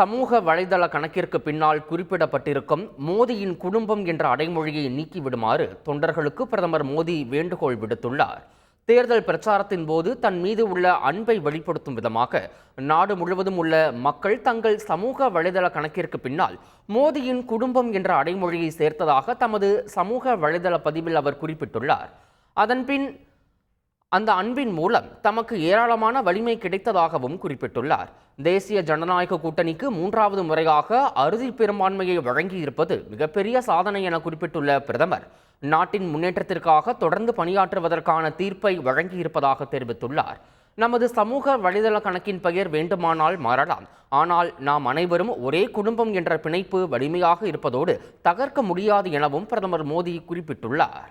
சமூக வலைதள கணக்கிற்கு பின்னால் குறிப்பிடப்பட்டிருக்கும் மோடியின் குடும்பம் என்ற அடைமொழியை நீக்கிவிடுமாறு தொண்டர்களுக்கு பிரதமர் மோடி வேண்டுகோள் விடுத்துள்ளார். தேர்தல் பிரச்சாரத்தின் போது தன் மீது உள்ள அன்பை வெளிப்படுத்தும் விதமாக நாடு முழுவதும் உள்ள மக்கள் தங்கள் சமூக வலைதள கணக்கிற்கு பின்னால் மோடியின் குடும்பம் என்ற அடைமொழியை சேர்த்ததாக தமது சமூக வலைதள பதிவில் அவர் குறிப்பிட்டுள்ளார். அதன்பின் அந்த அன்பின் மூலம் தமக்கு ஏராளமான வலிமை கிடைத்ததாகவும் குறிப்பிட்டுள்ளார். தேசிய ஜனநாயக கூட்டணிக்கு மூன்றாவது முறையாக அறுதி பெரும்பான்மையை வழங்கியிருப்பது மிகப்பெரிய சாதனை என குறிப்பிட்டுள்ள பிரதமர் நாட்டின் முன்னேற்றத்திற்காக தொடர்ந்து பணியாற்றுவதற்கான தீர்ப்பை வழங்கியிருப்பதாக தெரிவித்துள்ளார். நமது சமூக வலைதள கணக்கின் பெயர் வேண்டுமானால் மாறலாம். ஆனால் நாம் அனைவரும் ஒரே குடும்பம் என்ற பிணைப்பு வலிமையாக இருப்பதோடு தகர்க்க முடியாது எனவும் பிரதமர் மோடி குறிப்பிட்டுள்ளார்.